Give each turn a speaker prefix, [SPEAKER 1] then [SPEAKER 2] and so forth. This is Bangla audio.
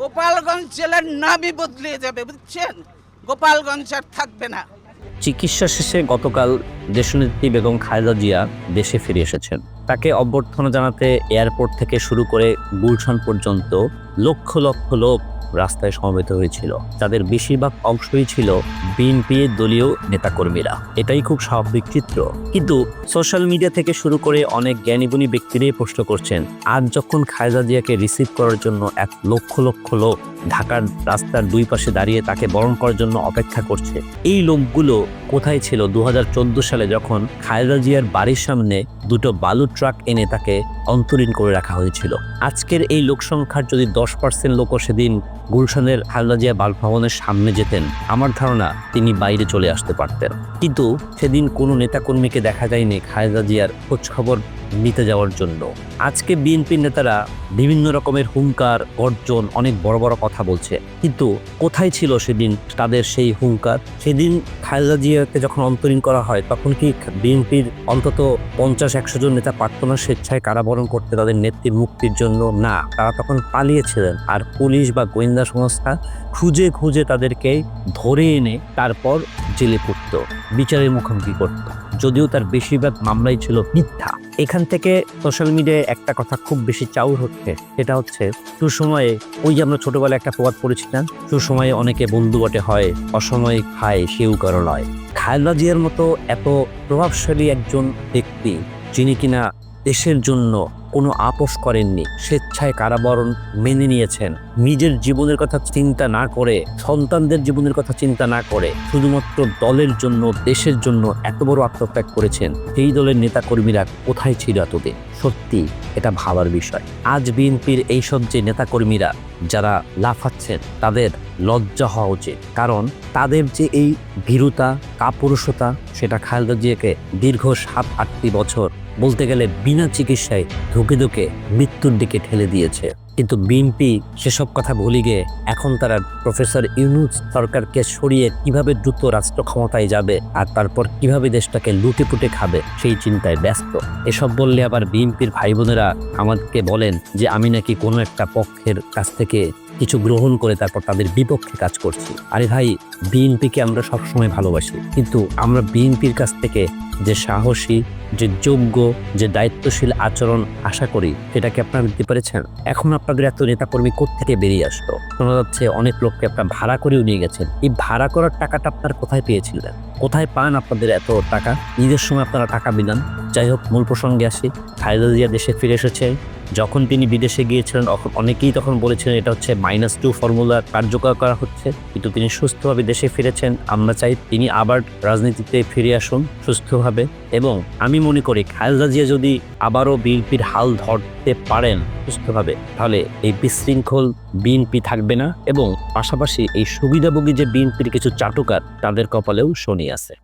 [SPEAKER 1] গোপালগঞ্জ জেলার নামই বদলে যাবে, বুঝছেন? গোপালগঞ্জ আর থাকবে না।
[SPEAKER 2] চিকিৎসা শেষে গতকাল দেশনেত্রী বেগম খালেদা জিয়া দেশে ফিরে এসেছেন। তাকে অভ্যর্থনা জানাতে এয়ারপোর্ট থেকে শুরু করে গুলশান পর্যন্ত লক্ষ লক্ষ লোক রাস্তায় সমবেত হয়েছিল। তাদের বেশিরভাগ অংশই ছিল বিএনপি দলীয় নেতাকর্মীরা। এটাই খুব স্বাভাবিক চিত্র। কিন্তু সোশ্যাল মিডিয়া থেকে শুরু করে অনেক জ্ঞানীগুণী ব্যক্তিরাই প্রশ্ন করছেন, আজ যখন খালেদা জিয়াকে রিসিভ করার জন্য এক লক্ষ লক্ষ লোক ঢাকার রাস্তার দুই পাশে দাঁড়িয়ে তাকে বরণ করার জন্য অপেক্ষা করছে, এই লোকগুলো কোথায় ছিল দু হাজার চোদ্দ সালে যখন খালেদা জিয়ার বাড়ির সামনে দুটো বালু ট্রাক এনে তাকে অন্তরীণ করে রাখা হয়েছিল? আজকের এই লোকসংখ্যার যদি দশ পার্সেন্ট লোকও সেদিন গুলশানের হালদাজিয়া বালভবনের সামনে যেতেন। আমার ধারণা তিনি বাইরে চলে আসতে পারতেন। কিন্তু সেদিন কোনো নেতাকর্মীকে দেখা যায়নি খালেদা জিয়ার খোঁজখবর নিতে যাওয়ার জন্য। আজকে বিএনপির নেতারা বিভিন্ন রকমের হুঙ্কার অর্জন অনেক বড় বড় কথা বলছে। কিন্তু কোথায় ছিল সেদিন তাদের সেই হুঙ্কার? সেদিন খালেদা জিয়াকে যখন অন্তরীণ করা হয়, তখন কি বিএনপির অন্তত পঞ্চাশ, একশো জন নেতা পারত না স্বেচ্ছায় কারাবরণ করতে তাদের নেত্রীর মুক্তির জন্য? না, তারা তখন পালিয়েছিলেন। আর পুলিশ বা গোয়েন্দা সংস্থা খুঁজে খুঁজে তাদেরকে ধরে এনে তারপর জেলে পড়ত। বিচারের মুখোমুখি করত। যদিও তার বেশিরভাগ মামলাই ছিল মিথ্যা। এখান থেকে সোশ্যাল মিডিয়ায় একটা কথা খুব বেশি চাউর হচ্ছে, সেটা হচ্ছে সুসময়ে ওই যে আমরা ছোটবেলায় একটা প্রবাদ পড়েছিলাম, সুসময়ে অনেকে বন্ধু বটে হয়, অসময়ে খায়, সেও কারও নয় খায়লা জিয়ার মতো এত প্রভাবশালী একজন ব্যক্তি, যিনি কিনা দেশের জন্য কোনো আপোষ করেননি, স্বেচ্ছায় কারাবরণ মেনে নিয়েছেন। নিজের জীবনের কথা চিন্তা না করে, সন্তানদের জীবনের কথা চিন্তা না করে, শুধুমাত্র দলের জন্য, দেশের জন্য এত বড় আত্মত্যাগ করেছেন। সেই দলের নেতাকর্মীরা কোথায় ছিল এতদিন? সত্যি এটা ভাবার বিষয়। আজ বিএনপির এইসব যে নেতাকর্মীরা যারা লাফাচ্ছেন তাদের লজ্জা হওয়া উচিত। কারণ তাদের যে এই ভীরুতা, কাপুরুষতা, সেটা খালেদা জিয়াকে দীর্ঘ সাত, আটটি বছর বলতে গেলে বিনা চিকিৎসায় ধুকে ধুকে মৃত্যুর দিকে ঠেলে দিয়েছে। কিন্তু বিএনপি সেসব কথা ভুলি গিয়ে এখন তারা প্রফেসর ইউনুস সরকারকে সরিয়ে কীভাবে দ্রুত রাষ্ট্র ক্ষমতায় যাবে আর তারপর কীভাবে দেশটাকে লুটেপুটে খাবে সেই চিন্তায় ব্যস্ত। এসব বললে আবার বিএনপির ভাই বোনেরা আমাকে বলেন যে, আমি নাকি কোনো একটা পক্ষের কাছ থেকে কিছু গ্রহণ করে তারপর তাদের বিপক্ষে কাজ করছি। আরে ভাই বিএনপিকে আমরা সবসময় ভালোবাসি। কিন্তু আমরা বিএনপির কাছ থেকে যে সাহসী, যে যোগ্য, যে দায়িত্বশীল আচরণ আশা করি সেটাকে আপনারা দিতে পেরেছেন? এখন আপনাদের এত নেতাকর্মী থেকে বেরিয়ে আসতো শোনা যাচ্ছে অনেক লোককে আপনার ভাড়া করেও নিয়ে গেছেন। এই ভাড়া করার টাকাটা আপনার কোথায় পেয়েছিলেন? কোথায় পান আপনাদের এত টাকা? ঈদের সময় আপনারা টাকা বিধান যাই হোক, মূল প্রসঙ্গে আসি। খালেদা জিয়া দেশে ফিরে এসেছে। যখন তিনি বিদেশে গিয়েছিলেন অনেকেই তখন বলেছিলেন, এটা হচ্ছে মাইনাস টু ফর্মুলা কার্যকর করা হচ্ছে। কিন্তু তিনি সুস্থভাবে দেশে ফিরেছেন, আমরা চাই তিনি আবার রাজনীতিতে ফিরে আসুন সুস্থভাবে। এবং আমি মনে করি খালেদা জিয়া যদি আবারও বিএনপির হাল ধরতে পারেন সুস্থভাবে, তাহলে এই বিশৃঙ্খল বিএনপি থাকবে না। এবং পাশাপাশি এই সুবিধাভোগী যে বিএনপির কিছু চাটুকার, তাদের কপালেও শনি আছে।